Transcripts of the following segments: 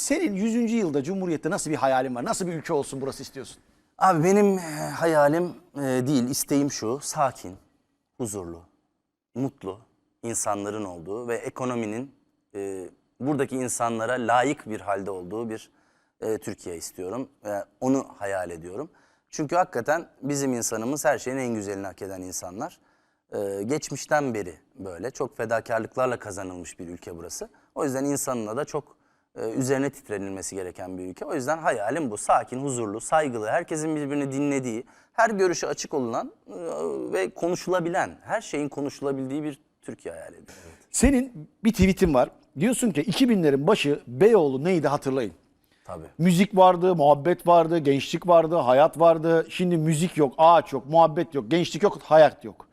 senin 100. yılda Cumhuriyet'te nasıl bir hayalin var? Nasıl bir ülke olsun burası istiyorsun? Abi benim e, hayalim e, değil, isteğim şu. Sakin, huzurlu, mutlu insanların olduğu ve ekonominin e, buradaki insanlara layık bir halde olduğu bir e, Türkiye istiyorum. Ve onu hayal ediyorum. Çünkü hakikaten bizim insanımız her şeyin en güzelini hak eden insanlar. E, geçmişten beri böyle çok fedakarlıklarla kazanılmış bir ülke burası. O yüzden insanına da çok e, üzerine titrenilmesi gereken bir ülke. O yüzden hayalim bu. Sakin, huzurlu, saygılı, herkesin birbirini dinlediği, her görüşe açık olunan e, ve konuşulabilen, her şeyin konuşulabildiği bir Türkiye hayal ediyorum. Senin bir tweetin var. Diyorsun ki 2000'lerin başı Beyoğlu neydi hatırlayın. Tabii. Müzik vardı, muhabbet vardı, gençlik vardı, hayat vardı. Şimdi müzik yok, ağaç yok, muhabbet yok, gençlik yok, hayat yok.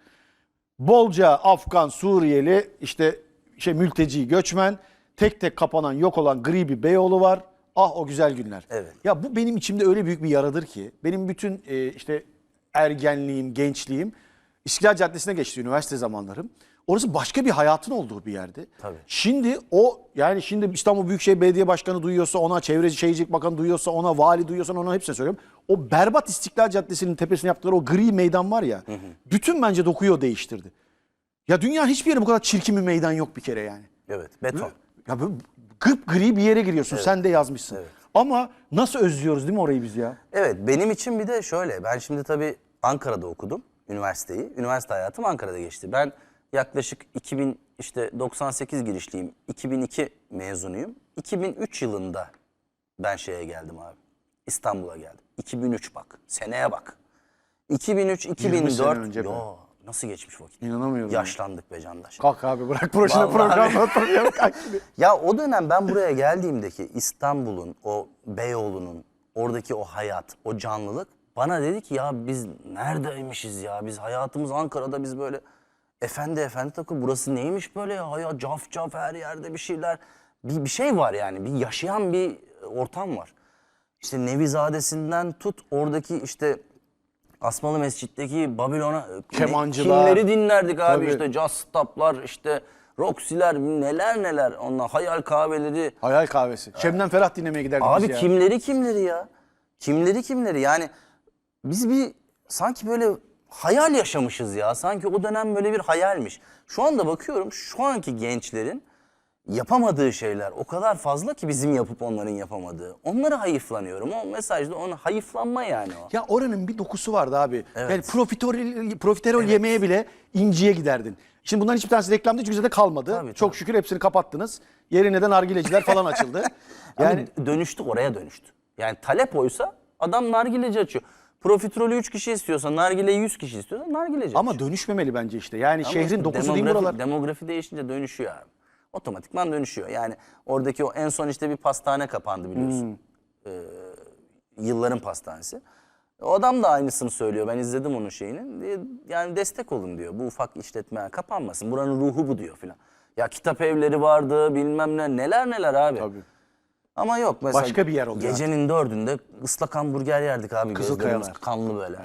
Bolca Afgan, Suriyeli, işte şey mülteci, göçmen, tek tek kapanan, yok olan gri bir Beyoğlu var. Ah o güzel günler. Evet. Ya bu benim içimde öyle büyük bir yaradır ki benim bütün e, işte ergenliğim, gençliğim İstiklal Caddesi'ne geçti üniversite zamanlarım. Orası başka bir hayatın olduğu bir yerdi. Tabii. Şimdi o yani şimdi İstanbul Büyükşehir Belediye Başkanı duyuyorsa ona, Çevre Şehircilik Bakanı duyuyorsa ona, vali duyuyorsa ona hepsine söylüyorum. O berbat İstiklal Caddesi'nin tepesine yaptıkları o gri meydan var ya. Bütün bence dokuyu değiştirdi. Ya dünya hiçbir yere bu kadar çirkin bir meydan yok bir kere yani. Evet, beton. Ya böyle gıp gri bir yere giriyorsun. Sen de yazmışsın. Ama nasıl özlüyoruz değil mi orayı biz ya? Evet, benim için bir de şöyle. Ben şimdi tabii Ankara'da okudum üniversiteyi. Üniversite hayatım Ankara'da geçti. Ben yaklaşık 2000 işte 98 girişliyim. 2002 mezunuyum. 2003 yılında ben şeye geldim abi. İstanbul'a geldim. 2003 bak. Seneye bak. 2003 sene 2004 önce be. yo nasıl geçmiş vakit? İnanamıyorum ya. Yaşlandık be Candaş. Kalk abi bırak boşuna programda oturuyorum. Kalk şimdi. Ya o dönem ben buraya geldiğimdeki İstanbul'un, o Beyoğlu'nun, oradaki o hayat, o canlılık bana dedi ki ya biz neredeymişiz ya? Biz hayatımız Ankara'da biz böyle efendi efendi takı burası neymiş böyle ya? ya caf caf her yerde bir şeyler. Bir, bir şey var yani bir yaşayan bir ortam var. İşte Nevizadesi'nden tut oradaki işte Asmalı Mescid'deki Babilon'a ne- Kemancılar. kimleri dinlerdik abi Tabii. işte Jazz Stop'lar işte Roxy'ler neler neler onlar hayal kahveleri. Hayal kahvesi. Şebnem Ferah dinlemeye giderdik Abi biz ya. kimleri kimleri ya? Kimleri kimleri yani biz bir sanki böyle hayal yaşamışız ya. Sanki o dönem böyle bir hayalmiş. Şu anda bakıyorum şu anki gençlerin yapamadığı şeyler o kadar fazla ki bizim yapıp onların yapamadığı. Onlara hayıflanıyorum. O mesajda ona hayıflanma yani o. Ya oranın bir dokusu vardı abi. Evet. Yani profiterol, profiterol yemeye bile inciye giderdin. Şimdi bunların hiçbir tanesi reklamda hiç de kalmadı. Tabii, Çok tabii. şükür hepsini kapattınız. Yerine de nargileciler falan açıldı. Yani Yani dönüştü oraya dönüştü. Yani talep oysa adam nargileci açıyor. Profiterolü 3 kişi istiyorsa, nargileyi 100 kişi istiyorsa nargileci ama açıyor. dönüşmemeli bence işte. Yani Ama şehrin dokusu değil mi buralar? Demografi değişince dönüşüyor abi. Otomatikman dönüşüyor. Yani oradaki o en son işte bir pastane kapandı biliyorsun. Hmm. Ee, yılların pastanesi. O adam da aynısını söylüyor. Ben izledim onun şeyini. Yani destek olun diyor. Bu ufak işletme kapanmasın. Buranın ruhu bu diyor filan. Ya kitap evleri vardı bilmem ne neler neler abi. Tabii. Ama yok mesela Başka bir yer oluyor Gecenin dördünde ıslak hamburger yerdik abi. Kızılkayalar. Kanlı böyle.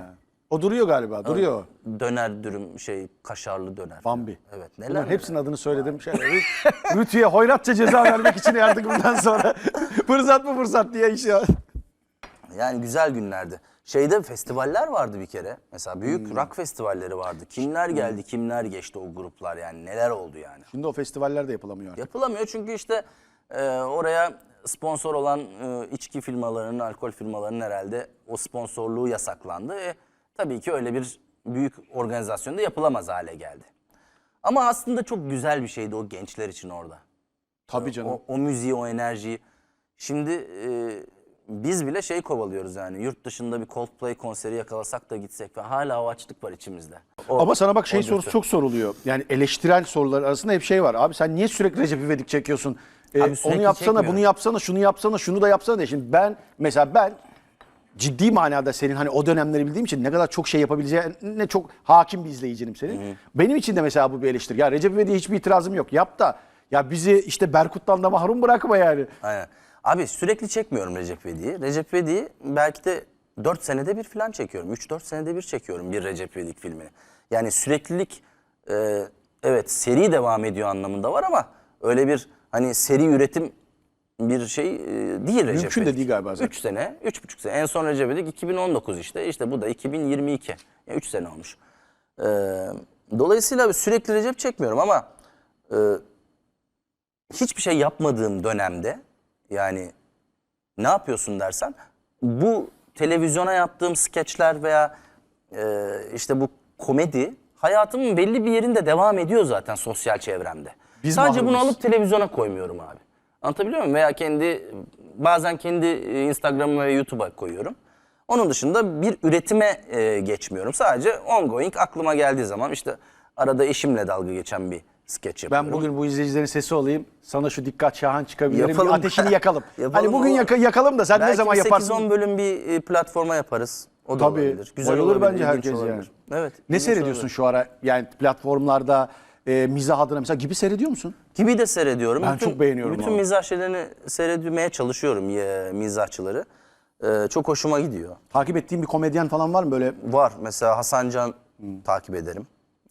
O duruyor galiba. Duruyor. Döner dürüm şey kaşarlı döner. Bambi. Evet neler Bunların neler. hepsinin adını söyledim. Rüt- Rütü'ye hoyratça ceza vermek için yardık bundan sonra. fırsat mı fırsat diye iş ya. Yani güzel günlerdi. Şeyde festivaller vardı bir kere. Mesela büyük Hmm. rock festivalleri vardı. Kimler geldi, kimler geçti o gruplar yani neler oldu yani. Şimdi o festivaller de yapılamıyor artık. Yapılamıyor çünkü işte e, oraya sponsor olan e, içki firmalarının, alkol firmalarının herhalde o sponsorluğu yasaklandı. E, tabii ki öyle bir büyük organizasyonda yapılamaz hale geldi. Ama aslında çok güzel bir şeydi o gençler için orada. Tabii canım. O, o müziği, o enerjiyi. Şimdi e, biz bile şey kovalıyoruz yani yurt dışında bir Coldplay konseri yakalasak da gitsek ve hala o açlık var içimizde. O- Ama sana bak şey sorusu çok soruluyor. Yani eleştirel sorular arasında hep şey var. Abi sen niye sürekli Recep İvedik çekiyorsun? Ee, Abi sürekli onu yapsana, çekmiyorum. bunu yapsana, şunu yapsana, şunu da yapsana diye. Şimdi ben mesela ben ciddi manada senin hani o dönemleri bildiğim için ne kadar çok şey yapabileceğine çok hakim bir izleyicinim senin. Benim için de mesela bu bir eleştiri. Ya Recep İvedik'e hiçbir itirazım yok. Yap da ya bizi işte Berkut'tan da mahrum bırakma yani. Aynen. Abi sürekli çekmiyorum Recep İvedik'i. Recep İvedik'i belki de 4 senede bir falan çekiyorum. 3-4 senede bir çekiyorum bir Recep İvedik filmini. Yani süreklilik e, evet seri devam ediyor anlamında var ama öyle bir hani seri üretim bir şey e, değil Recep Mümkün de değil galiba zaten. 3 sene, 3,5 sene. En son Recep İvedik 2019 işte. İşte bu da 2022. 3 sene olmuş. Ee, dolayısıyla sürekli Recep çekmiyorum ama e, hiçbir şey yapmadığım dönemde yani ne yapıyorsun dersen bu televizyona yaptığım skeçler veya e, işte bu komedi hayatımın belli bir yerinde devam ediyor zaten sosyal çevremde. Biz Sadece bunu mahrumuz. alıp televizyona koymuyorum abi. Anlatabiliyor muyum? Veya kendi bazen kendi e, Instagram'ıma ve YouTube'a koyuyorum. Onun dışında bir üretime e, geçmiyorum. Sadece ongoing aklıma geldiği zaman işte arada eşimle dalga geçen bir skeç yapıyorum. Ben bugün bu izleyicilerin sesi olayım. Sana şu dikkat şahan çıkabilirim. Yapalım. Bir ateşini yakalım. Yapalım hani bugün yaka- yakalım da sen ne Belki zaman bir yaparsın? 8-10 bölüm bir e, platforma yaparız. O da Tabii. olabilir. Güzel olabilir, bence herkes olabilir. yani. Evet. Ne seyrediyorsun olabilir. şu ara? Yani platformlarda e, mizah adına mesela gibi seyrediyor musun? Gibi de seyrediyorum. Ben çok beğeniyorum Bütün abi. mizah şeylerini seyretmeye çalışıyorum ya, mizahçıları. Ee, çok hoşuma gidiyor. Takip ettiğin bir komedyen falan var mı böyle? Var mesela Hasan Can takip ederim.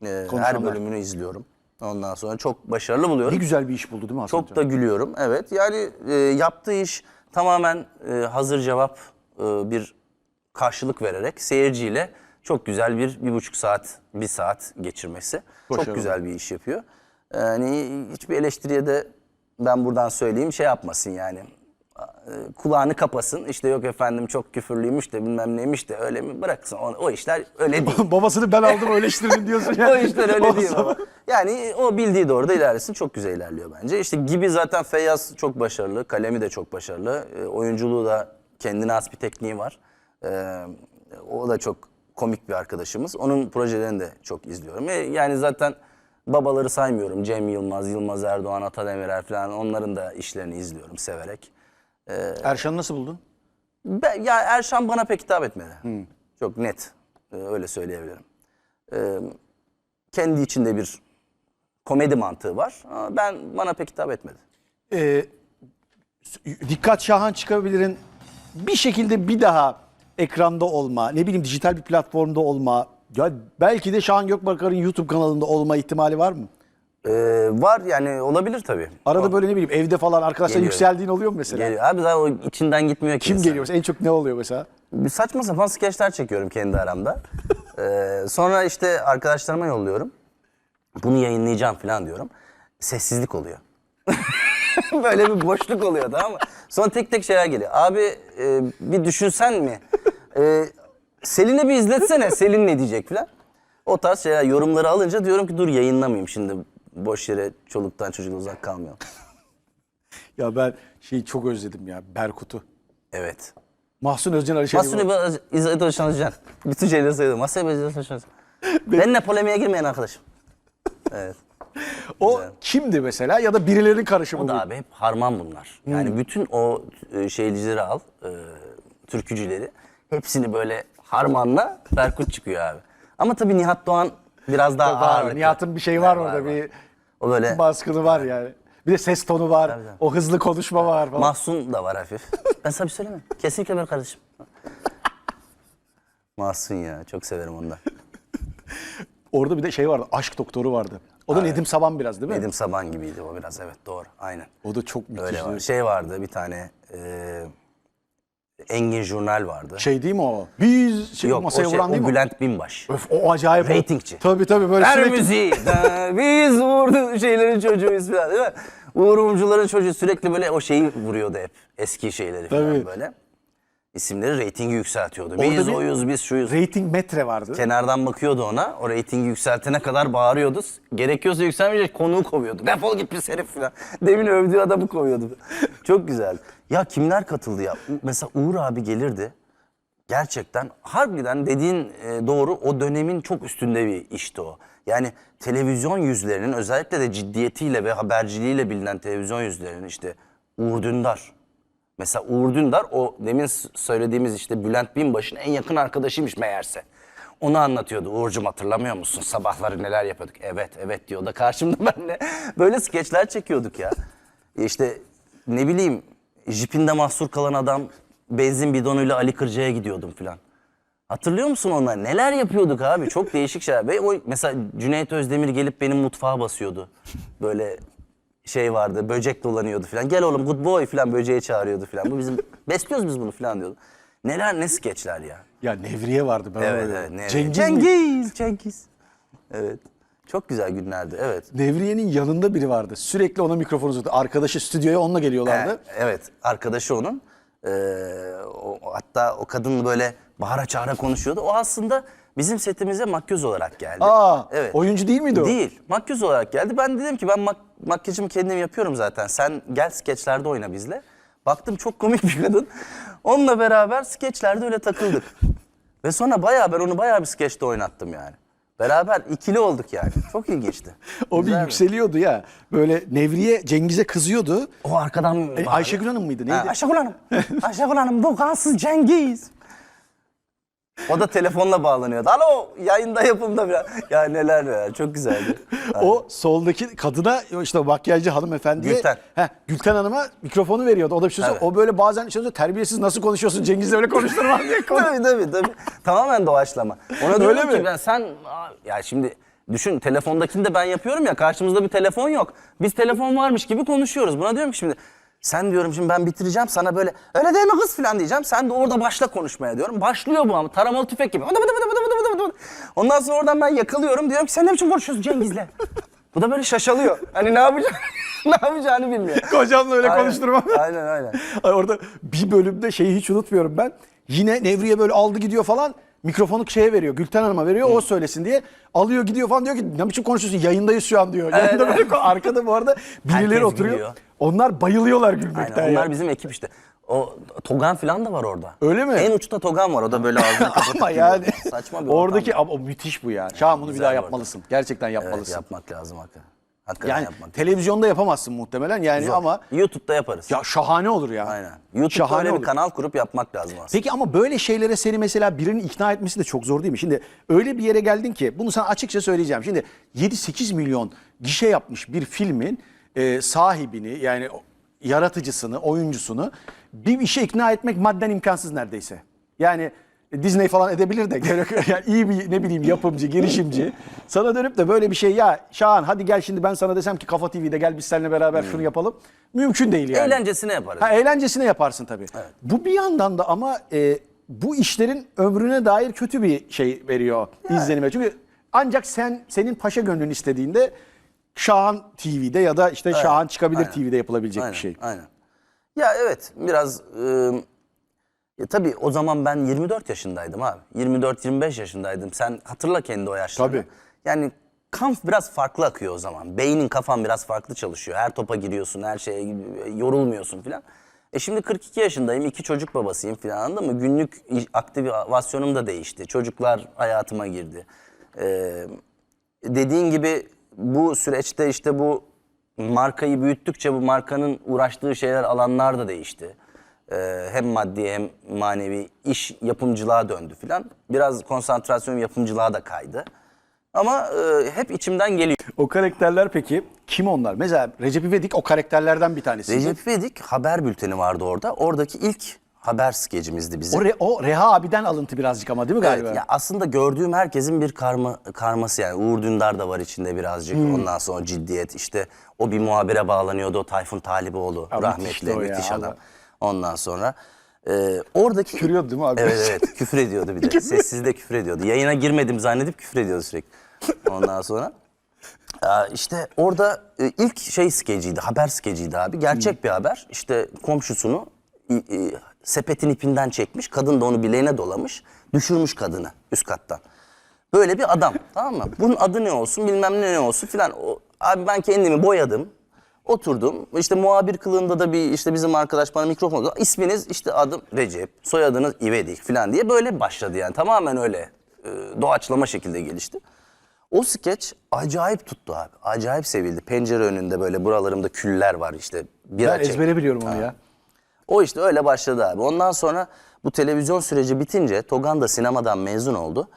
Ee, her bölümünü izliyorum. Ondan sonra çok başarılı buluyorum. Ne güzel bir iş buldu değil mi Hasan Çok da gülüyorum. Evet yani e, yaptığı iş tamamen e, hazır cevap e, bir karşılık vererek seyirciyle çok güzel bir bir buçuk saat, bir saat geçirmesi. Başarılı. Çok güzel bir iş yapıyor. Yani hiçbir eleştiriye de ben buradan söyleyeyim şey yapmasın yani. E, Kulağını kapasın. İşte yok efendim çok küfürlüymüş de bilmem neymiş de öyle mi bıraksın. O, o işler öyle değil. Babasını ben aldım öyle işlerin diyorsun ya. o işler öyle değil baba. Yani o bildiği doğruda ilerlesin. Çok güzel ilerliyor bence. İşte gibi zaten Feyyaz çok başarılı. Kalemi de çok başarılı. E, oyunculuğu da kendine has bir tekniği var. E, o da çok komik bir arkadaşımız. Onun projelerini de çok izliyorum. E, yani zaten babaları saymıyorum. Cem Yılmaz, Yılmaz Erdoğan, Ata Demirer falan onların da işlerini izliyorum severek. Erşan'ı nasıl buldun? Ben, ya Erşan bana pek hitap etmedi. Çok net. e, öyle söyleyebilirim. E, kendi içinde bir komedi mantığı var. Ama ben bana pek hitap etmedi. Ee, dikkat şahan çıkabilirin bir şekilde bir daha ekranda olma, ne bileyim dijital bir platformda olma, ya belki de Şahan Gökbakar'ın YouTube kanalında olma ihtimali var mı? E, var yani olabilir tabii. Arada böyle ne bileyim evde falan arkadaşlar Geliyor. yükseldiğin oluyor mu mesela? Geliyor. Abi zaten o içinden gitmiyor ki Kim insan. geliyor? mesela? En çok ne oluyor mesela? Bir saçma sapan skeçler çekiyorum kendi aramda. Ee, sonra işte arkadaşlarıma yolluyorum. Bunu yayınlayacağım falan diyorum. Sessizlik oluyor. Böyle bir boşluk oluyor tamam mı? Sonra tek tek şeyler geliyor. Abi e, bir düşünsen mi? E, Selin'e bir izletsene. Selin ne diyecek falan. O tarz şeyler yorumları alınca diyorum ki dur yayınlamayayım şimdi. Boş yere çoluktan çocuktan uzak kalmayalım. Ya ben şeyi çok özledim ya Berkut'u. Evet. Mahsun Özcan Alişan'ı. Mahsuni İzzet Özcan. Bütün şeyleri saydım. Mahsuni İzzet Özcan. Benimle polemiğe girmeyen arkadaşım. Evet. O Güzel. kimdi mesela ya da birilerinin karışımı O da mı? abi hep harman bunlar. Yani bütün o e, şeycileri al, e, türkücüleri. Hepsini böyle harmanla Berkut çıkıyor abi. Ama tabii Nihat Doğan biraz daha Var, ağırlıklı. Nihat'ın bir şeyi var, orada bir O böyle baskını var yani. Bir de ses tonu var. tabii. O hızlı konuşma var falan. Mahsun da var hafif. Ben sana bir söyleyeyim mi? Kesinlikle benim kardeşim. Mahsun ya çok severim onu da. Orada bir de şey vardı. Aşk doktoru vardı. O da Nedim Saban biraz değil mi? Nedim Saban gibiydi o biraz evet doğru aynen. O da çok Öyle müthişti. var. Şey vardı bir tane e, Engin Jurnal vardı. Şey değil mi o? Biz şey, Yok o, masaya şey, vuran değil o mi? Bülent Binbaş. Öf, o acayip. o. Ratingçi. Tabii tabii böyle Ver sürekli. müziği. Da, Biz vurdu şeylerin çocuğuyuz falan değil mi? Uğur Mumcuların çocuğu sürekli böyle o şeyi vuruyordu hep. Eski şeyleri falan Tabii. böyle. İsimleri reytingi yükseltiyordu. Orada Biz bir- oyuz, biz şuyuz. Rating metre vardı. Kenardan bakıyordu ona. O reytingi yükseltene kadar bağırıyordu. Gerekiyorsa yükselmeyecek konuğu kovuyordu. Defol git pis herif falan. Demin övdüğü adamı kovuyordu. Çok güzel. Ya kimler katıldı ya? Mesela Uğur abi gelirdi. Gerçekten harbiden dediğin e, doğru o dönemin çok üstünde bir işti o. Yani televizyon yüzlerinin özellikle de ciddiyetiyle ve haberciliğiyle bilinen televizyon yüzlerinin işte Uğur Dündar. Mesela Uğur Dündar o demin söylediğimiz işte Bülent Binbaşı'nın en yakın arkadaşıymış meğerse. Onu anlatıyordu. Uğur'cum hatırlamıyor musun? Sabahları neler yapıyorduk? Evet, evet diyor da karşımda benle. Böyle skeçler çekiyorduk ya. İşte ne bileyim jipinde mahsur kalan adam benzin bidonuyla Ali Kırca'ya gidiyordum filan. Hatırlıyor musun onlar? Neler yapıyorduk abi? Çok değişik şeyler. Ve o mesela Cüneyt Özdemir gelip benim mutfağa basıyordu. Böyle şey vardı. Böcek dolanıyordu falan. Gel oğlum good boy falan böceği çağırıyordu falan. Bu bizim besliyoruz biz bunu falan diyordu. Neler ne skeçler ya. Ya Nevriye vardı. Ben Evet evet. ne- Cengiz, mi? Cengiz. Cengiz. Evet. Çok güzel günlerdi. Evet. Nevriye'nin yanında biri vardı. Sürekli ona mikrofon uzatıyor. Arkadaşı stüdyoya onunla geliyorlardı. He, evet, arkadaşı onun. Ee, o, hatta o kadın böyle bağıra çağıra konuşuyordu. O aslında bizim setimize makyöz olarak geldi. Aa, evet. oyuncu değil miydi o? Değil, makyöz olarak geldi. Ben dedim ki ben mak- makyajımı kendim yapıyorum zaten. Sen gel skeçlerde oyna bizle. Baktım çok komik bir kadın. Onunla beraber skeçlerde öyle takıldık. Ve sonra bayağı ben onu bayağı bir skeçte oynattım yani. Beraber ikili olduk yani. Çok ilginçti. O bir Güzeldi. yükseliyordu ya. Böyle Nevriye Cengiz'e kızıyordu. O arkadan... E. Ayşegül Hanım mıydı? Neydi? Ha, Ayşegül Hanım. Ayşegül Hanım bu kansız Cengiz. O da telefonla bağlanıyordu. Alo yayında yapımda biraz. Ya neler neler çok güzeldi. O soldaki kadına işte makyajcı hanımefendiye Gülten. Heh, Gülten Hanım'a mikrofonu veriyordu. O da bir şey. Evet. O böyle bazen şey söylüyor, terbiyesiz nasıl konuşuyorsun Cengiz'le öyle konuşturma diye konu- tabii tabii tabii. Tamamen doğaçlama. Ona Öyle ki mi? ben sen ya şimdi düşün telefondakini de ben yapıyorum ya karşımızda bir telefon yok. Biz telefon varmış gibi konuşuyoruz. Buna diyorum ki şimdi sen diyorum şimdi ben bitireceğim sana böyle öyle mi kız falan diyeceğim. Sen de orada başla konuşmaya diyorum. Başlıyor bu ama taramalı tüfek gibi. Ondan sonra oradan ben yakalıyorum. Diyorum ki sen ne biçim konuşuyorsun Cengiz'le? Bu da böyle şaşalıyor. Hani ne yapacağını, ne yapacağını bilmiyor. Kocamla öyle Aynen, konuşturmam. Aynen aynen. Ay orada bir bölümde şeyi hiç unutmuyorum ben. Yine Nevriye böyle aldı gidiyor falan. Mikrofonu şeye veriyor. Gülten Hanım'a veriyor. O söylesin diye. Alıyor gidiyor falan diyor ki ne biçim konuşuyorsun? Yayındayız şu an diyor. Yayında böyle ko- arkada bu arada birileri Herkes oturuyor. gülüyor. Onlar bayılıyorlar gülmekten. Aynen, onlar ya. bizim ekip işte. O Togan falan da var orada. Öyle mi? En uçta Togan var. O da böyle ağzını kapatıp Ama yani Saçma bir oradaki ortam. ama o müthiş bu ya. Şahan bunu bir Güzel daha bu arada. yapmalısın. Gerçekten Evet yapmalısın. yapmak lazım hakikaten. Hakikaten yani yapmak televizyonda yapamazsın muhtemelen yani Zor. ama YouTube'da yaparız. ya şahane olur ya. Aynen. YouTube'da Şahane öyle olur. bir kanal kurup yapmak lazım aslında. Peki ama böyle şeylere seni mesela birinin ikna etmesi de çok zor değil mi? Şimdi öyle bir yere geldin ki bunu sana açıkça söyleyeceğim. Şimdi 7-8 milyon gişe yapmış bir filmin e, sahibini yani yaratıcısını, oyuncusunu bir işe ikna etmek madden imkansız neredeyse. Yani Disney falan edebilir de yani iyi bir ne bileyim yapımcı, girişimci sana dönüp de böyle bir şey ya Şahan hadi gel şimdi ben sana desem ki Kafa TV'de gel biz seninle beraber şunu yapalım. Mümkün değil yani. Eğlencesine yaparız. Ha, eğlencesine yaparsın tabii. Bu bir yandan da ama e, bu işlerin ömrüne dair kötü bir şey veriyor izlenime. Çünkü ancak sen senin paşa gönlün istediğinde Şahan TV'de ya da işte Şahan çıkabilir aynen. TV'de yapılabilecek aynen, bir şey. Aynen. Ya evet biraz... E, ya tabii o zaman ben 24 yaşındaydım abi. 24-25 yaşındaydım. Sen hatırla kendi o yaşlarını. Tabii. Yani kan biraz farklı akıyor o zaman. Beynin kafan biraz farklı çalışıyor. Her topa giriyorsun, her şeye yorulmuyorsun filan. E şimdi 42 yaşındayım, iki çocuk babasıyım filan anladın mı? Günlük aktivasyonum da değişti. Çocuklar hayatıma girdi. Ee, dediğin gibi bu süreçte işte bu markayı büyüttükçe bu markanın uğraştığı şeyler alanlar da değişti. Ee, hem maddi hem manevi iş yapımcılığa döndü filan. Biraz konsantrasyon yapımcılığa da kaydı. Ama e, hep içimden geliyor. O karakterler peki kim onlar? Mesela Recep İvedik o karakterlerden bir tanesi. Recep İvedik haber bülteni vardı orada. Oradaki ilk haber skecimizdi bizim. O, Re- o Reha abiden alıntı birazcık ama değil mi galiba? Evet, ya aslında gördüğüm herkesin bir karma karması yani Uğur Dündar da var içinde birazcık. Hmm. Ondan sonra ciddiyet işte o bir muhabire bağlanıyordu o Tayfun Taliboğlu rahmetli ya, müthiş adam. Allah. Ondan sonra e, oradaki Küfürüyordu değil mi abi? Evet evet küfür ediyordu bir de. Sessiz de küfür ediyordu. Yayına girmedim zannedip küfür ediyordu sürekli. Ondan sonra Aa, işte orada e, ilk şey skeciydi, haber skeciydi abi. Gerçek bir haber. İşte komşusunu sepetin ipinden çekmiş. Kadın da onu bileğine dolamış. Düşürmüş kadını üst kattan. Böyle bir adam tamam mı? Bunun adı ne olsun bilmem ne ne olsun filan. Abi ben kendimi boyadım. Oturdum. İşte muhabir kılığında da bir işte bizim arkadaş bana mikrofon İsminiz işte adım Recep, soyadınız İvedik filan diye böyle başladı yani. Tamamen öyle e, doğaçlama şekilde gelişti. O skeç acayip tuttu abi. Acayip sevildi. Pencere önünde böyle buralarımda küller var işte. Bir ben ezbere biliyorum onu ya. O işte öyle başladı abi. Ondan sonra bu televizyon süreci bitince Togan da sinemadan mezun oldu.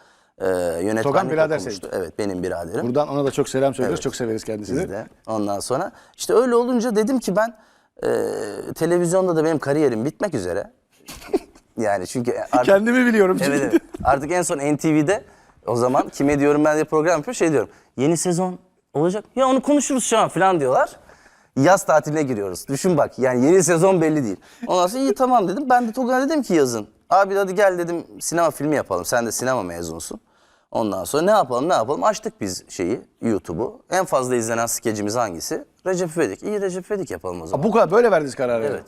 Ee, yönetmenlik Togan birader okumuştu. Evet benim biraderim. Buradan ona da çok selam söylüyoruz. Çok severiz kendisini. Biz de. Ondan sonra işte öyle olunca dedim ki ben e, televizyonda da benim kariyerim bitmek üzere. yani çünkü artık, Kendimi biliyorum çünkü. evet, evet. artık en son NTV'de o zaman kime diyorum ben diye program yapıyor şey diyorum. Yeni sezon olacak. Ya onu konuşuruz şu an falan diyorlar. Yaz tatiline giriyoruz. Düşün bak yani yeni sezon belli değil. Ondan sonra iyi tamam dedim. Ben de Togan'a dedim ki yazın. Abi hadi gel dedim sinema filmi yapalım. Sen de sinema mezunsun. Ondan sonra ne yapalım ne yapalım açtık biz şeyi YouTube'u. En fazla izlenen skecimiz hangisi? Recep İvedik. İyi Recep İvedik yapalım o zaman. Bu kadar böyle verdiniz kararı. Evet.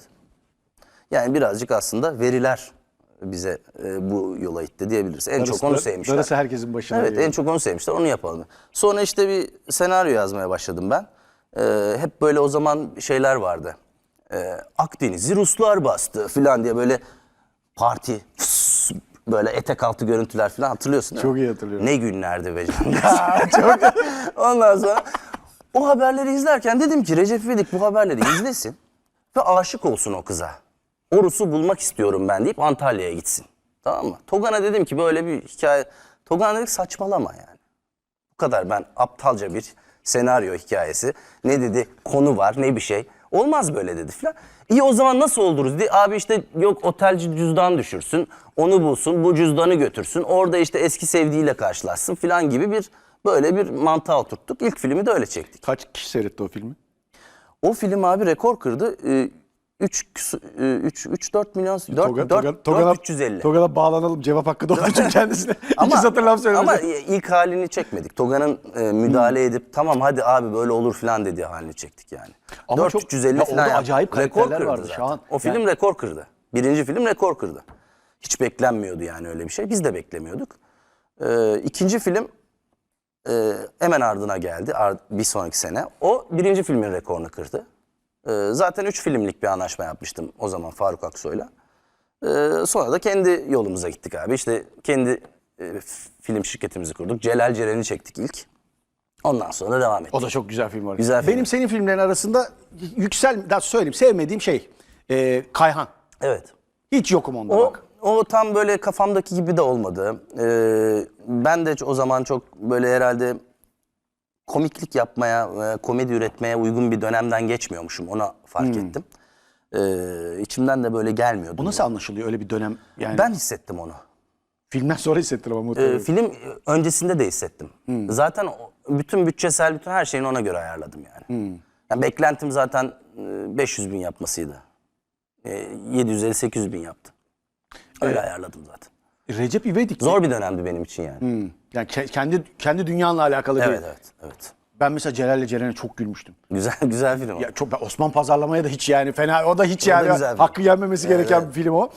Yani birazcık aslında veriler bize e, bu yola itti diyebiliriz. En çok onu sevmişler. Darısı herkesin başına. Evet diyor. en çok onu sevmişler onu yapalım. Sonra işte bir senaryo yazmaya başladım ben. Ee, hep böyle o zaman şeyler vardı. Ee, Akdeniz'i Ruslar bastı falan diye böyle parti fıs, böyle etek altı görüntüler falan hatırlıyorsun değil mi? Çok iyi hatırlıyorum. Ne günlerdi be canım. Ondan sonra o haberleri izlerken dedim ki Recep İvedik bu haberleri izlesin ve aşık olsun o kıza. O Rus'u bulmak istiyorum ben deyip Antalya'ya gitsin. Tamam mı? Togan'a dedim ki böyle bir hikaye. Togan dedik saçmalama yani. Bu kadar ben aptalca bir senaryo hikayesi. Ne dedi konu var ne bir şey. Olmaz böyle dedi filan. İyi o zaman nasıl oluruz dedi. Abi işte yok otelci cüzdan düşürsün. Onu bulsun bu cüzdanı götürsün. Orada işte eski sevdiğiyle karşılaşsın filan gibi bir böyle bir mantığa oturttuk. İlk filmi de öyle çektik. Kaç kişi seyretti o filmi? O film abi rekor kırdı. 3 3 3 4 milyon 4 Toga- 4 Toga- Togan'a- 350. Toga'da bağlanalım cevap hakkı doğduğu için kendisine. İki satır laf Ama söylemesi. ilk halini çekmedik. Toga'nın e, müdahale edip tamam hadi abi böyle olur falan dediği halini çektik yani. Ama 4 çok- 350 ya falan acayip rekor kırdı vardı, zaten. şahan. O film Yani- rekor kırdı. Birinci film rekor kırdı. Hiç beklenmiyordu yani öyle bir şey. Biz de beklemiyorduk. Ee, ikinci film e, hemen ardına geldi ar- bir sonraki sene. O birinci filmin rekorunu kırdı. Ee, zaten üç filmlik bir anlaşma yapmıştım o zaman Faruk Aksoy'la. Ee, sonra da kendi yolumuza gittik abi. İşte kendi e, film şirketimizi kurduk. Celal Ceren'i çektik ilk. Ondan sonra devam ettik. O da çok güzel film var. Güzel film. Benim senin filmlerin arasında yüksel, daha söyleyeyim sevmediğim şey e, Kayhan. Evet. Hiç yokum onda O, bak. o tam böyle kafamdaki gibi de olmadı. Ee, ben de o zaman çok böyle herhalde komiklik yapmaya, e, komedi üretmeye uygun bir dönemden geçmiyormuşum. Ona fark ettim. Ee, içimden de böyle gelmiyordu. Bu nasıl anlaşılıyor öyle bir dönem? Yani Ben hissettim onu. filmden sonra hissettir ama Ee, film öncesinde de hissettim. Zaten o- bütün bütçesel bütün her şeyini ona göre ayarladım yani. yani beklentim zaten e, 500 bin yapmasıydı. E, 750-800 bin yaptı. Öyle ayarladım zaten. Recep İvedik. Zor bir dönemdi benim için yani. Yani ke- kendi kendi dünyanla alakalı Evet değil. evet evet. Ben mesela Celal'le Ceren'e çok gülmüştüm. Güzel güzel film. o. Ya çok ben Osman Pazarlamaya da hiç yani fena o da hiç yani güzel film. hakkı yenmemesi gereken bir film o.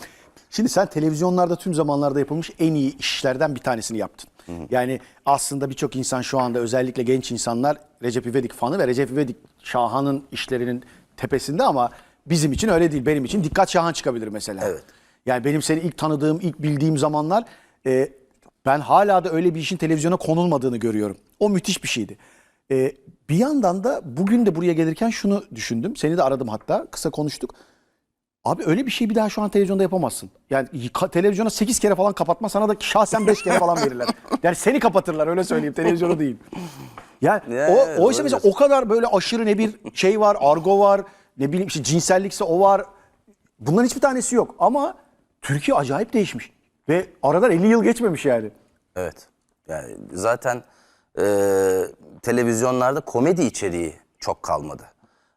Şimdi sen televizyonlarda tüm zamanlarda yapılmış en iyi işlerden bir tanesini yaptın. Yani aslında birçok insan şu anda özellikle genç insanlar Recep İvedik fanı ve Recep İvedik Şahan'ın işlerinin tepesinde ama bizim için öyle değil. Benim için Dikkat Şahan çıkabilir mesela. Evet. Yani benim seni ilk tanıdığım, ilk bildiğim zamanlar e, ben hala da öyle bir işin televizyona konulmadığını görüyorum. O müthiş bir şeydi. E, bir yandan da bugün de buraya gelirken şunu düşündüm. Seni de aradım hatta. Kısa konuştuk. Abi öyle bir şey bir daha şu an televizyonda yapamazsın. Yani televizyona 8 kere falan kapatma sana da şahsen 5 kere falan verirler. Yani seni kapatırlar öyle söyleyeyim televizyonu değil. Yani Ya, o, oysa mesela o kadar böyle aşırı ne bir şey var, argo var, ne bileyim işte cinsellikse o var. Bunların hiçbir tanesi yok ama Türkiye acayip değişmiş. Ve aradan 50 yıl geçmemiş yani. Evet. Yani zaten e, televizyonlarda komedi içeriği çok kalmadı.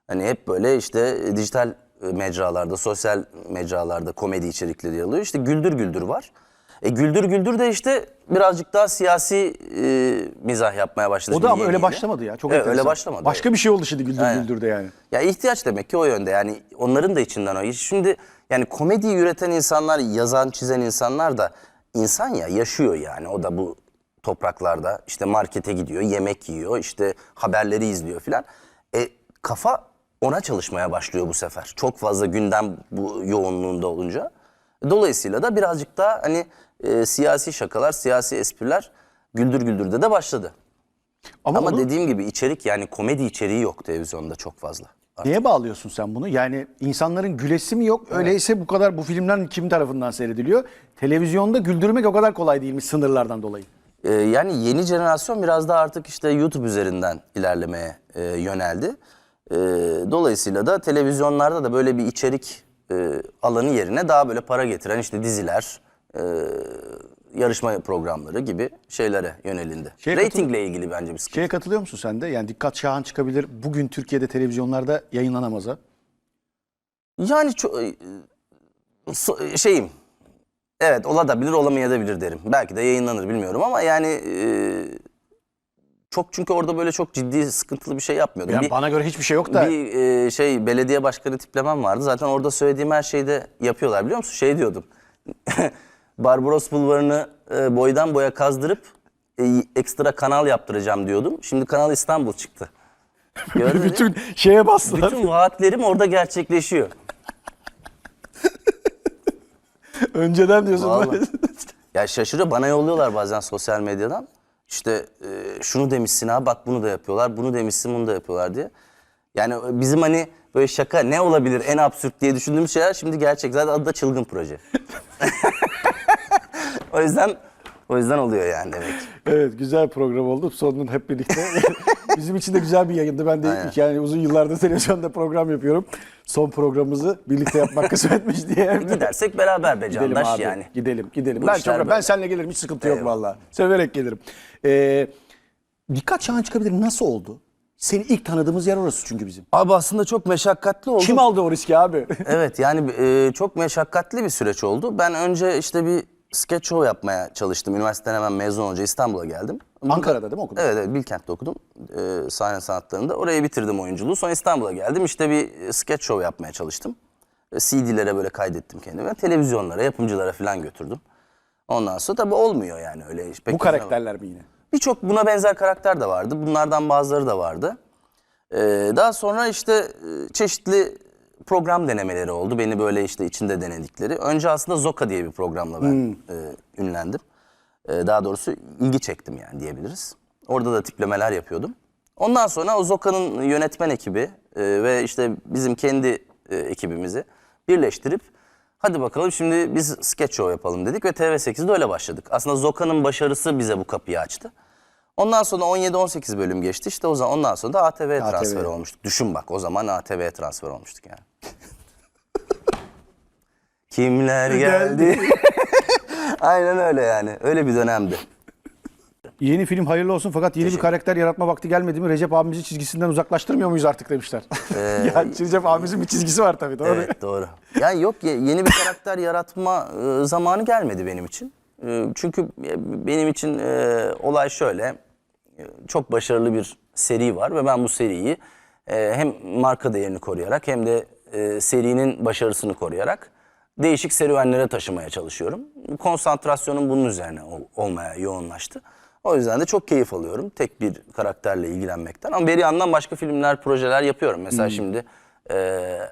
Hani hep böyle işte dijital mecralarda, sosyal mecralarda komedi içerikleri yer alıyor. İşte Güldür Güldür var. E Güldür Güldür de işte birazcık daha siyasi e, mizah yapmaya başladı. O da ama öyle yeni. başlamadı ya. Çok Evet, öyle başlamadı. Başka bir şey oldu şimdi Güldür Aynen. Güldür'de yani. Ya ihtiyaç demek ki o yönde. Yani onların da içinden o. Şimdi yani komediyi üreten insanlar, yazan, çizen insanlar da insan ya yaşıyor yani. O da bu topraklarda işte markete gidiyor, yemek yiyor, işte haberleri izliyor filan. E kafa ona çalışmaya başlıyor bu sefer. Çok fazla gündem bu yoğunluğunda olunca. Dolayısıyla da birazcık daha hani e, siyasi şakalar, siyasi espriler güldür güldürde de başladı. Ama, Ama onu dediğim gibi içerik yani komedi içeriği yok televizyonda çok fazla. Neye bağlıyorsun sen bunu? Yani insanların gülesi mi yok? Öyleyse bu kadar bu filmler kim tarafından seyrediliyor? Televizyonda güldürmek o kadar kolay değilmiş sınırlardan dolayı. Ee, yani yeni jenerasyon biraz daha artık işte YouTube üzerinden ilerlemeye e, yöneldi. Ee, dolayısıyla da televizyonlarda da böyle bir içerik e, alanı yerine daha böyle para getiren işte diziler, e, yarışma programları gibi şeylere yönelindi. Şeye Ratingle ilgili bence bir sıkıntı. Şeye katılıyor musun sen de? Yani Dikkat Şahan çıkabilir. Bugün Türkiye'de televizyonlarda yayınlanamaz ha. Yani çok so- şeyim. Evet olabilir olamayabilir derim. Belki de yayınlanır bilmiyorum ama yani e, çok çünkü orada böyle çok ciddi sıkıntılı bir şey yapmıyordum. Yani Bir- bana göre hiçbir şey yok da. Bir e, şey belediye başkanı tiplemem vardı. Zaten orada söylediğim her şeyi de yapıyorlar biliyor musun? Şey diyordum. Barbaros Bulvarı'nı e, boydan boya kazdırıp e, ekstra kanal yaptıracağım diyordum. Şimdi Kanal İstanbul çıktı. Gördün mü? bütün şeye bastılar. Bütün vaatlerim orada gerçekleşiyor. Önceden diyorsun. Vallahi. böyle. Ya şaşırıyor bana yolluyorlar bazen sosyal medyadan. İşte e, şunu demişsin ha bak bunu da yapıyorlar, bunu demişsin bunu da yapıyorlar diye. Yani bizim hani böyle şaka ne olabilir en absürt diye düşündüğümüz şeyler şimdi gerçek. Zaten adı da çılgın proje. O yüzden o yüzden oluyor yani demek. ki. Evet güzel program oldu. Sonun hep birlikte. Bizim için de güzel bir yayındı. Ben de Aynen. yani uzun yıllardır televizyonda program yapıyorum. Son programımızı birlikte yapmak kısmetmiş diye. Gidersek beraber be Gidelim Candaş abi. yani. Gidelim, gidelim. Bu ben çok ben seninle gelirim hiç sıkıntı yok Eyvallah. vallahi. Severek gelirim. Ee, dikkat şahan çıkabilir. Nasıl oldu? Seni ilk tanıdığımız yer orası çünkü bizim. Abi aslında çok meşakkatli oldu. Kim aldı o riski abi? Evet yani e, çok meşakkatli bir süreç oldu. Ben önce işte bir sketch show yapmaya çalıştım. Üniversiteden hemen mezun olunca İstanbul'a geldim. Ankara'da değil mi okudun? Evet evet Bilkent'te okudum. E, sahne sanatlarında. Oraya bitirdim oyunculuğu. Sonra İstanbul'a geldim. İşte bir sketch show yapmaya çalıştım. E, CD'lere böyle kaydettim kendimi. Televizyonlara, yapımcılara falan götürdüm. Ondan sonra tabii olmuyor yani öyle. iş. Pek Bu karakterler mi yine? Birçok buna benzer karakter de vardı. Bunlardan bazıları da vardı. Ee, daha sonra işte e, çeşitli program denemeleri oldu. Beni böyle işte içinde denedikleri. Önce aslında Zoka diye bir programla ben e, ünlendim. E, daha doğrusu ilgi çektim yani diyebiliriz. Orada da tiplemeler yapıyordum. Ondan sonra o Zoka'nın yönetmen ekibi e, ve işte bizim kendi e, ekibimizi birleştirip hadi bakalım şimdi biz sketch show yapalım dedik ve TV8'de öyle başladık. Aslında Zoka'nın başarısı bize bu kapıyı açtı. Ondan sonra 17-18 bölüm geçti. İşte o zaman ondan sonra da ATV'ye transfer olmuştuk. Düşün bak o zaman ATV'ye transfer olmuştuk yani. Kimler geldi? Aynen öyle yani. Öyle bir dönemdi. Yeni film hayırlı olsun fakat yeni bir karakter yaratma vakti gelmedi mi? Recep abimizi çizgisinden uzaklaştırmıyor muyuz artık demişler. yani Recep abimizin bir çizgisi var tabii doğru. Evet doğru. Yani yok ye- yeni bir karakter yaratma e, zamanı gelmedi benim için. E, çünkü e, benim için olay şöyle. Çok başarılı bir seri var ve ben bu seriyi hem marka değerini koruyarak hem de serinin başarısını koruyarak değişik serüvenlere taşımaya çalışıyorum. Konsantrasyonum bunun üzerine ol- olmaya yoğunlaştı. O yüzden de çok keyif alıyorum tek bir karakterle ilgilenmekten. Ama bir yandan başka filmler, projeler yapıyorum. Mesela şimdi e,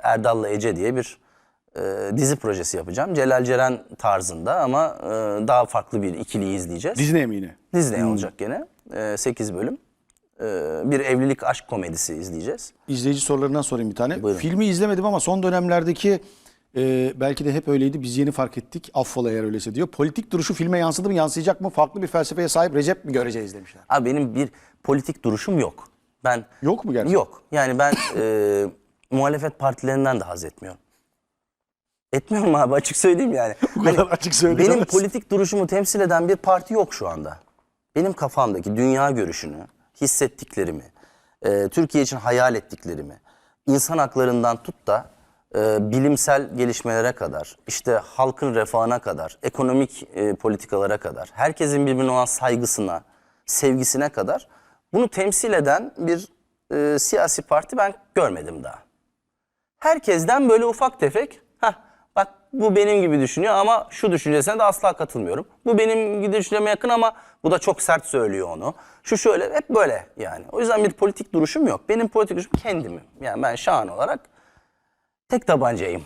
Erdal'la Ece diye bir e, dizi projesi yapacağım. Celal Ceren tarzında ama e, daha farklı bir ikiliyi izleyeceğiz. Disney mi yine? Disney olacak gene. 8 bölüm. E, bir evlilik aşk komedisi izleyeceğiz. İzleyici sorularından sorayım bir tane. Buyurun. Filmi izlemedim ama son dönemlerdeki e, belki de hep öyleydi. Biz yeni fark ettik. Affola eğer öyleyse diyor. Politik duruşu filme yansıdı mı, yansıyacak mı? Farklı bir felsefeye sahip Recep mi göreceğiz demişler. Abi benim bir politik duruşum yok. Ben Yok mu gerçekten? Yok. Yani ben e, muhalefet partilerinden de haz etmiyorum. Etmiyorum abi açık söyleyeyim yani. Bu kadar açık söyleyemezsin. Benim politik duruşumu temsil eden bir parti yok şu anda. Benim kafamdaki dünya görüşünü, hissettiklerimi, e, Türkiye için hayal ettiklerimi, insan haklarından tut da e, bilimsel gelişmelere kadar, işte halkın refahına kadar, ekonomik e, politikalara kadar, herkesin birbirine olan saygısına, sevgisine kadar bunu temsil eden bir e, siyasi parti ben görmedim daha herkesten böyle ufak tefek Heh, bak bu benim gibi düşünüyor ama şu düşüncesine de asla katılmıyorum. Bu benim gibi düşünceme yakın ama bu da çok sert söylüyor onu. Şu şöyle hep böyle yani. O yüzden bir politik duruşum yok. Benim politik duruşum kendimim. Yani ben Şahan olarak tek tabancayım.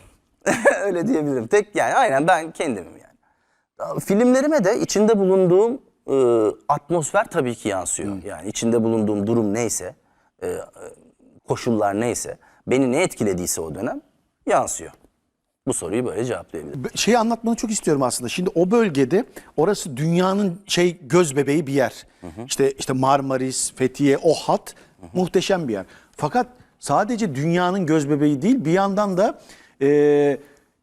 Öyle diyebilirim. Tek yani aynen ben kendimim yani. Filmlerime de içinde bulunduğum e, atmosfer tabii ki yansıyor. Yani içinde bulunduğum durum neyse, e, koşullar neyse, beni ne etkilediyse o dönem yansıyor. Bu soruyu böyle cevaplayabilirim. Şeyi anlatmanı çok istiyorum aslında. Şimdi o bölgede orası dünyanın şey göz bebeği bir yer. İşte işte Marmaris, Fethiye, o hat muhteşem bir yer. Fakat sadece dünyanın göz bebeği değil bir yandan da e,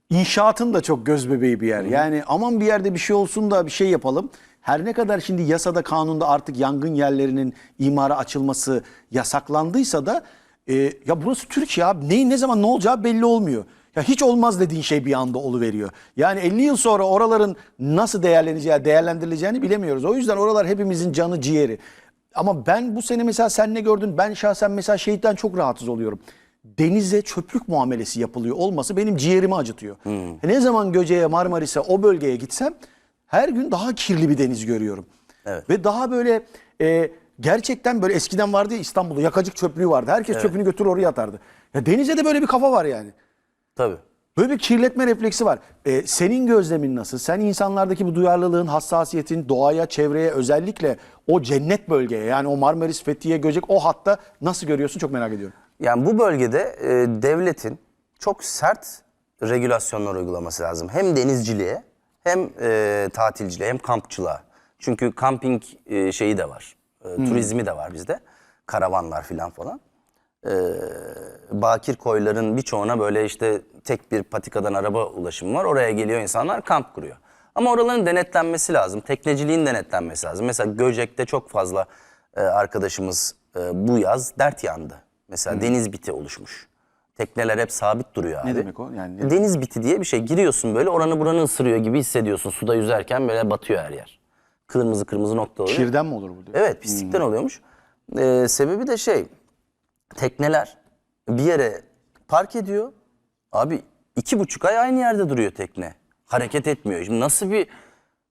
inşaatın da çok göz bebeği bir yer. Yani aman bir yerde bir şey olsun da bir şey yapalım. Her ne kadar şimdi yasada kanunda artık yangın yerlerinin imara açılması yasaklandıysa da e, ya burası Türkiye abi. Neyin ne zaman ne olacağı belli olmuyor. Ya hiç olmaz dediğin şey bir anda oluveriyor. Yani 50 yıl sonra oraların nasıl değerleneceği, değerlendirileceğini bilemiyoruz. O yüzden oralar hepimizin canı ciğeri. Ama ben bu sene mesela sen ne gördün? Ben şahsen mesela şehitten çok rahatsız oluyorum. Denize çöplük muamelesi yapılıyor olması benim ciğerimi acıtıyor. Ne zaman Göce'ye, Marmaris'e o bölgeye gitsem her gün daha kirli bir deniz görüyorum. Evet. Ve daha böyle e, gerçekten böyle eskiden vardı ya İstanbul'da yakacık çöplüğü vardı. Herkes çöpünü götürür oraya atardı. Ya denize de böyle bir kafa var yani. Tabii. Böyle bir kirletme refleksi var. E, senin gözlemin nasıl? Sen insanlardaki bu duyarlılığın, hassasiyetin doğaya, çevreye özellikle o cennet bölgeye yani o Marmaris, Fethiye, Göcek o hatta nasıl görüyorsun çok merak ediyorum. Yani bu bölgede e, devletin çok sert regülasyonlar uygulaması lazım. Hem denizciliğe hem e, tatilciliğe hem kampçılığa. Çünkü kamping e, şeyi de var. E, Turizmi de var bizde. Karavanlar filan falan. E, bakir koyların birçoğuna böyle işte tek bir patikadan araba ulaşımı var. Oraya geliyor insanlar kamp kuruyor. Ama oraların denetlenmesi lazım. Tekneciliğin denetlenmesi lazım. Mesela Göcek'te çok fazla e, arkadaşımız e, bu yaz dert yandı. Mesela deniz biti oluşmuş. Tekneler hep sabit duruyor abi. demek o? Yani ne- Deniz biti diye bir şey. Giriyorsun böyle oranı buranı ısırıyor gibi hissediyorsun. Suda yüzerken böyle batıyor her yer. Kırmızı kırmızı nokta oluyor. Kirden mi olur bu? diyor. Evet pislikten oluyormuş. Ee, sebebi de şey tekneler bir yere park ediyor. Abi iki buçuk ay aynı yerde duruyor tekne. Hareket etmiyor. Şimdi nasıl bir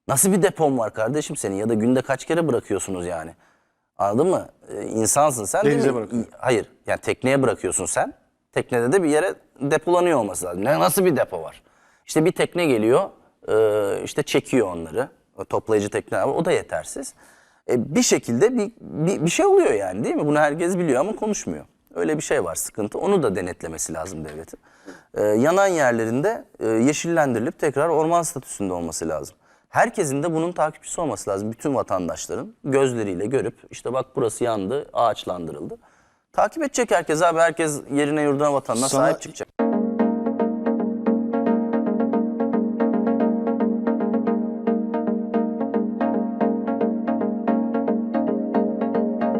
nasıl bir depon var kardeşim senin ya da günde kaç kere bırakıyorsunuz yani? Anladın mı? Ee, insansın sen değil Denize mi? bırakıyor. Hayır. Yani tekneye bırakıyorsun sen. Teknede de bir yere depolanıyor olması lazım. Ne, nasıl bir depo var? İşte bir tekne geliyor, e, işte çekiyor onları. O toplayıcı tekne o da yetersiz. E, bir şekilde bir, bir, bir şey oluyor yani değil mi? Bunu herkes biliyor ama konuşmuyor. Öyle bir şey var sıkıntı. Onu da denetlemesi lazım devletin. E, yanan yerlerinde e, yeşillendirilip tekrar orman statüsünde olması lazım. Herkesin de bunun takipçisi olması lazım. Bütün vatandaşların gözleriyle görüp işte bak burası yandı, ağaçlandırıldı. Takip edecek herkes abi. Herkes yerine yurduna vatanına Sana sahip çıkacak.